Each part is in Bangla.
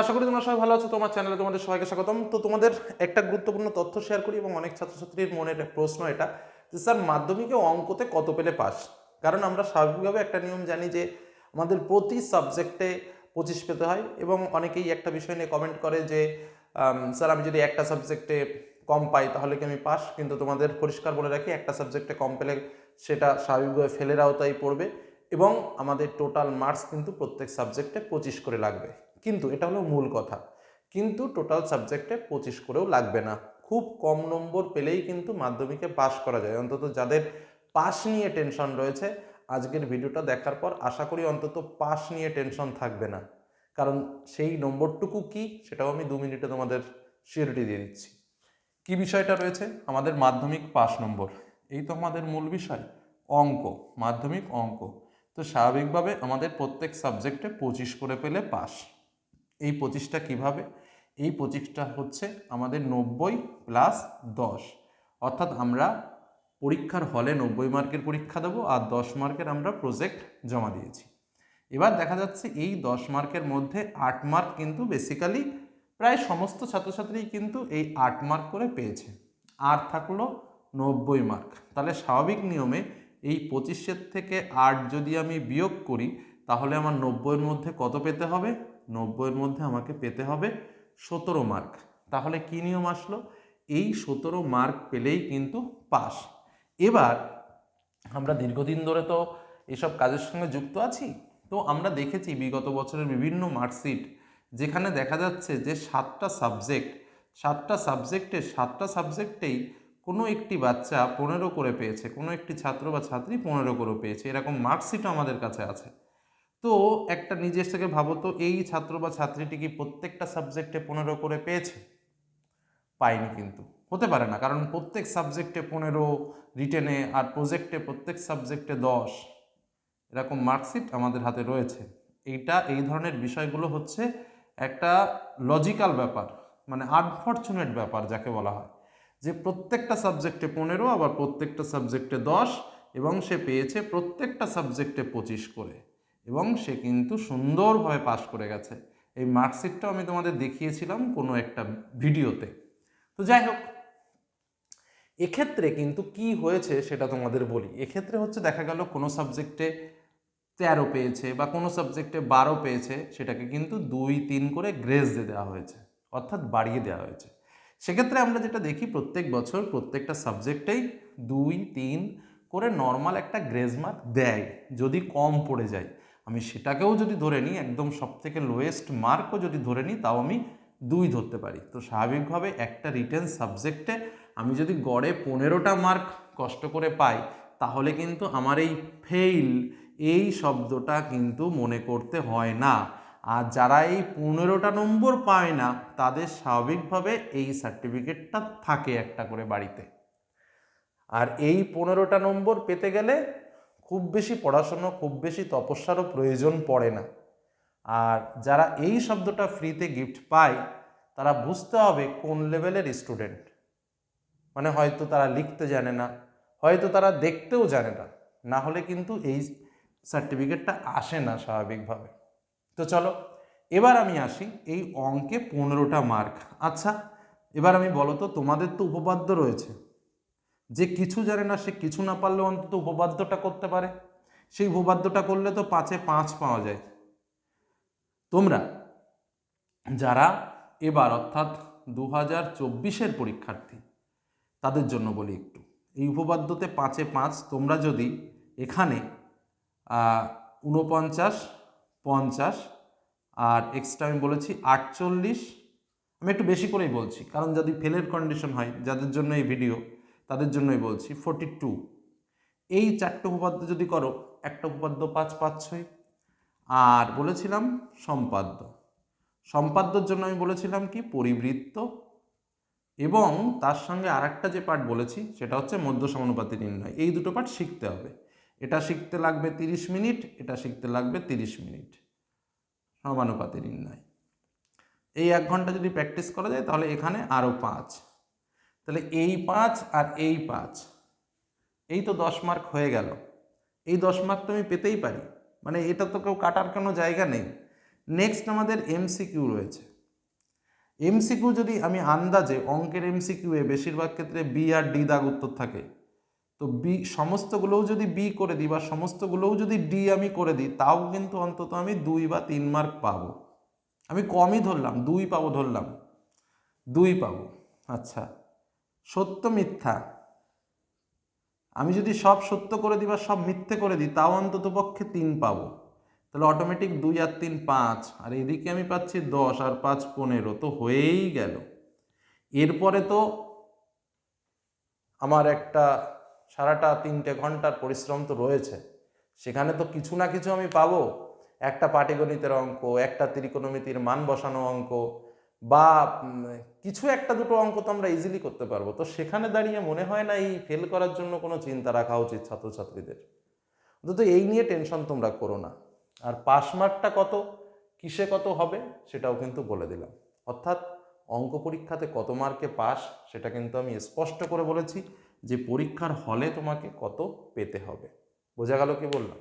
আশা করি তোমরা সবাই ভালো আছো, তোমার চ্যানেলে তোমাদের সবাইকে স্বাগতম। তো তোমাদের একটা গুরুত্বপূর্ণ তথ্য শেয়ার করি এবং অনেক ছাত্রছাত্রীর মনের প্রশ্ন এটা যে, স্যার, মাধ্যমিকে অঙ্কতে কত পেলে পাস? কারণ আমরা স্বাভাবিকভাবে একটা নিয়ম জানি যে, আমাদের প্রতি সাবজেক্টে পঁচিশ পেতে হয় এবং অনেকেই একটা বিষয় নিয়ে কমেন্ট করে যে স্যার, আমি যদি একটা সাবজেক্টে কম পাই তাহলে কি আমি পাস? কিন্তু তোমাদের পরিষ্কার বলে রাখি, একটা সাবজেক্টে কম পেলে সেটা স্বাভাবিকভাবে ফেলের আওতায় পড়বে এবং আমাদের টোটাল মার্কস কিন্তু প্রত্যেক সাবজেক্টে পঁচিশ করে লাগবে। কিন্তু এটা হলো মূল কথা। কিন্তু টোটাল সাবজেক্টে পঁচিশ করেও লাগবে না। খুব কম নম্বর পেলেই কিন্তু মাধ্যমিকে পাশ করা যায়। অন্তত যাদের পাস নিয়ে টেনশন রয়েছে, আজকের ভিডিওটা দেখার পর আশা করি অন্তত পাশ নিয়ে টেনশন থাকবে না। কারণ সেই নম্বরটুকু কি, সেটাও আমি দু মিনিটে তোমাদের শিওরিটি দিয়ে দিচ্ছি। কি বিষয়টা রয়েছে? আমাদের মাধ্যমিক পাশ নম্বর। এই তো আমাদের মূল বিষয়, অঙ্ক, মাধ্যমিক অঙ্ক। তো স্বাভাবিকভাবে আমাদের প্রত্যেক সাবজেক্টে পঁচিশ করে পেলে পাস এই পঁচিশটা কীভাবে? এই পঁচিশটা হচ্ছে আমাদের নব্বই প্লাস দশ। অর্থাৎ আমরা পরীক্ষার হলে নব্বই মার্কের পরীক্ষা দেবো আর দশ মার্কের আমরা প্রজেক্ট জমা দিয়েছি। এবার দেখা যাচ্ছে এই দশ মার্কের মধ্যে আট মার্ক কিন্তু বেসিক্যালি প্রায় সমস্ত ছাত্রছাত্রী কিন্তু এই আট মার্ক করে পেয়েছে। আর থাকল নব্বই মার্ক। তাহলে স্বাভাবিক নিয়মে এই পঁচিশের থেকে আট যদি আমি বিয়োগ করি, তাহলে আমার নব্বইয়ের মধ্যে কত পেতে হবে? নব্বইয়ের মধ্যে আমাকে পেতে হবে সতেরো মার্ক। তাহলে কী নিয়ম আসলো? এই সতেরো মার্ক পেলেই কিন্তু পাস। এবার আমরা দীর্ঘদিন ধরে তো এসব কাজের সঙ্গে যুক্ত আছি, তো আমরা দেখেছি বিগত বছরের বিভিন্ন মার্কশিট যেখানে দেখা যাচ্ছে যে সাতটা সাবজেক্ট, সাতটা সাবজেক্টে, সাতটা সাবজেক্টেই কোনো একটি বাচ্চা পনেরো করে পেয়েছে, কোনো একটি ছাত্র বা ছাত্রী পনেরো করে পেয়েছে। এরকম মার্কশিটও আমাদের কাছে আছে। তো একটা নিজের থেকে ভাবো তো, এই ছাত্র বা ছাত্রীটি কি প্রত্যেকটা সাবজেক্টে পনেরো করে পেয়েছে? পাইনি কিন্তু। হতে পারে না, কারণ প্রত্যেক সাবজেক্টে পনেরো রিটেনে আর প্রজেক্টে প্রত্যেক সাবজেক্টে দশ, এরকম মার্কশিট আমাদের হাতে রয়েছে। এইটা, এই ধরনের বিষয়গুলো হচ্ছে একটা লজিক্যাল ব্যাপার মানে আনফর্চুনেট ব্যাপার যাকে বলা হয়। যে প্রত্যেকটা সাবজেক্টে পনেরো, আবার প্রত্যেকটা সাবজেক্টে দশ, এবং সে পেয়েছে প্রত্যেকটা সাবজেক্টে পঁচিশ করে। এবং সে কিন্তু সুন্দরভাবে পাশ করে গেছে। এই মার্কশিটটাও আমি তোমাদের দেখিয়েছিলাম কোনো একটা ভিডিওতে। তো যাই হোক, এক্ষেত্রে কিন্তু কি হয়েছে সেটা তোমাদের বলি। এক্ষেত্রে হচ্ছে দেখা গেল কোনো সাবজেক্টে তেরো পেয়েছে বা কোনো সাবজেক্টে বারো পেয়েছে, সেটাকে কিন্তু দুই, তিন করে গ্রেস দিয়ে দেওয়া হয়েছে, অর্থাৎ বাড়িয়ে দেওয়া হয়েছে। সেক্ষেত্রে আমরা যেটা দেখি, প্রত্যেক বছর প্রত্যেকটা সাবজেক্টেই দুই, তিন করে নর্মাল একটা গ্রেজ মার্ক দেয়, যদি কম পড়ে যায়। আমি সেটাকেও যদি ধরে নিই, একদম সব থেকে লোয়েস্ট মার্কও যদি ধরে নিই, তাও আমি দুই ধরতে পারি। তো স্বাভাবিকভাবে একটা রিটেন সাবজেক্টে আমি যদি গড়ে পনেরোটা মার্ক কষ্ট করে পাই, তাহলে কিন্তু আমার এই ফেইল এই শব্দটা কিন্তু মনে করতে হয় না। আর যারা এই পনেরোটা নম্বর পায় না, তাদের স্বাভাবিকভাবে এই সার্টিফিকেটটা থাকে একটা করে বাড়িতে। আর এই পনেরোটা নম্বর পেতে গেলে খুব বেশি পড়াশুনো, খুব বেশি তপস্যারও প্রয়োজন পড়ে না। আর যারা এই শব্দটা ফ্রিতে গিফট পায়, তারা বুঝতে হবে কোন লেভেলের স্টুডেন্ট। মানে হয়তো তারা লিখতে জানে না, হয়তো তারা দেখতেও জানে না না হলে কিন্তু এই সার্টিফিকেটটা আসে না স্বাভাবিকভাবে। তো চলো, এবার আমি আসি এই অঙ্কে পনেরোটা মার্ক। আচ্ছা এবার আমি বলো তো তোমাদের তো উপপাদ্য রয়েছে। যে কিছু জানে না, সে কিছু না পারলেও অন্তত উপপাদ্যটা করতে পারে। সেই উপবাদ্যটা করলে তো পাঁচে পাঁচ পাওয়া যায়। তোমরা যারা এবার অর্থাৎ দু হাজার চব্বিশের পরীক্ষার্থী, তাদের জন্য বলি একটু। এই উপপাদ্যতে পাঁচে পাঁচ তোমরা যদি এখানে ঊনপঞ্চাশ, পঞ্চাশ আর এক্সট্রা আমি বলেছি আটচল্লিশ, আমি একটু বেশি করেই বলছি, কারণ যদি ফেলের কন্ডিশন হয়, যাদের জন্য এই ভিডিও তাদের জন্যই বলছি ফোর্টি টু এই চারটে উপপাদ্য যদি করো, একটা উপপাদ্য পাঁচ পাঁচ ছয়। আর বলেছিলাম সম্পাদ্য। সম্পাদ্যর জন্য আমি বলেছিলাম কি? পরিবৃত্ত। এবং তার সঙ্গে আরেকটা যে পার্ট বলেছি, সেটা হচ্ছে মধ্য সমানুপাতি নির্ণয়। এই দুটো পার্ট শিখতে হবে। এটা শিখতে লাগবে তিরিশ মিনিট, এটা শিখতে লাগবে তিরিশ মিনিট। সমানুপাতি নির্ণয়। এই এক ঘণ্টা যদি প্র্যাকটিস করা যায়, তাহলে এখানে আরও পাঁচ। তাহলে এই পাঁচ আর এই পাঁচ, এই তো দশ মার্ক হয়ে গেল। এই দশ মার্ক তো আমি পেতেই পারি। মানে এটা তো কেউ কাটার কোনো জায়গা নেই। নেক্সট আমাদের এমসিকিউ রয়েছে। এমসিকিউ যদি আমি আন্দাজে অঙ্কের এমসিকিউ এ বেশিরভাগ ক্ষেত্রে বি আর ডি দাগ উত্তর থাকে, তো বি সমস্তগুলোও যদি বি করে দিই বা সমস্তগুলোও যদি ডি আমি করে দিই, তাও কিন্তু অন্তত আমি দুই বা তিন মার্ক পাবো। আমি কমই ধরলাম, দুই পাবো ধরলাম। দুই পাবো। আচ্ছা। সত্য মিথ্যা। আমি যদি সব সত্য করে দিই বা সব মিথ্যে করে দিই, তাও অন্তত পক্ষে তিন পাবো। তাহলে অটোমেটিক দুই আর তিন পাঁচ, আর এদিকে আমি পাচ্ছি দশ আর পাঁচ পনেরো, তো হয়েই গেল। এরপরে তো আমার একটা সারাটা তিনটে ঘণ্টার পরিশ্রম তো রয়েছে। সেখানে তো কিছু না কিছু আমি পাবো। একটা পাটিগণিতের অঙ্ক, একটা ত্রিকোণমিতির মান বসানো অঙ্ক বা কিছু একটা দুটো অঙ্ক তো আমরা ইজিলি করতে পারব। তো সেখানে দাঁড়িয়ে মনে হয় না এই ফেল করার জন্য কোনো চিন্তা রাখা উচিত ছাত্রছাত্রীদের। অন্তত এই নিয়ে টেনশন তোমরা করো না। আর পাস মার্কটা কত, কিসে কত হবে, সেটাও কিন্তু বলে দিলাম। অর্থাৎ অঙ্ক পরীক্ষাতে কত মার্কে পাস সেটা কিন্তু আমি স্পষ্ট করে বলেছি যে পরীক্ষার হলে তোমাকে কত পেতে হবে। বোঝা গেল কি বললাম?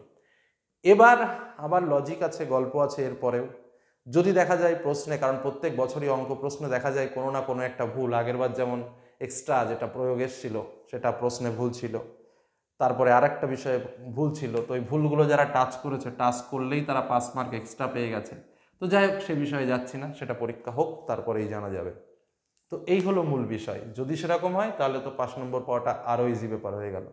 এবার আবার লজিক আছে, গল্প আছে, এরপরেও। যদি দেখা যায় প্রশ্নে, কারণ প্রত্যেক বছরই অঙ্ক প্রশ্নে দেখা যায় কোনো না কোনো একটা ভুল, আগেরবার যেমন এক্সট্রা যেটা প্রয়োগ এসেছিল, সেটা প্রশ্নে ভুল ছিল। তারপরে আরেকটা বিষয়ে ভুল ছিল, তো ওই ভুলগুলো যারা টাচ করেছে টাচ করলেই তারা পাস মার্ক এক্সট্রা পেয়ে গেছে। তো যাই হোক, সে বিষয়ে যাচ্ছি না, সেটা পরীক্ষা হোক, তারপরেই জানা যাবে। তো এই হলো মূল বিষয়। যদি সেরকম হয়, তাহলে তো পাঁচ নম্বর পাওয়াটা আরও ইজি ব্যাপার হয়ে গেল।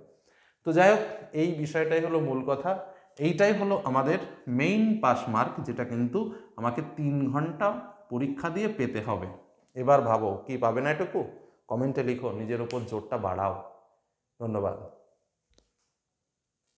তো যাই হোক, এই বিষয়টাই হলো মূল কথা। এইটাই হলো আমাদের মেইন পাস মার্ক যেটা কিন্তু আমাকে তিন ঘণ্টা পরীক্ষা দিয়ে পেতে হবে। এবার ভাবো, কি পাবে না এটুকু? কমেন্টে লিখো, নিজের উপর জোরটা বাড়াও। ধন্যবাদ।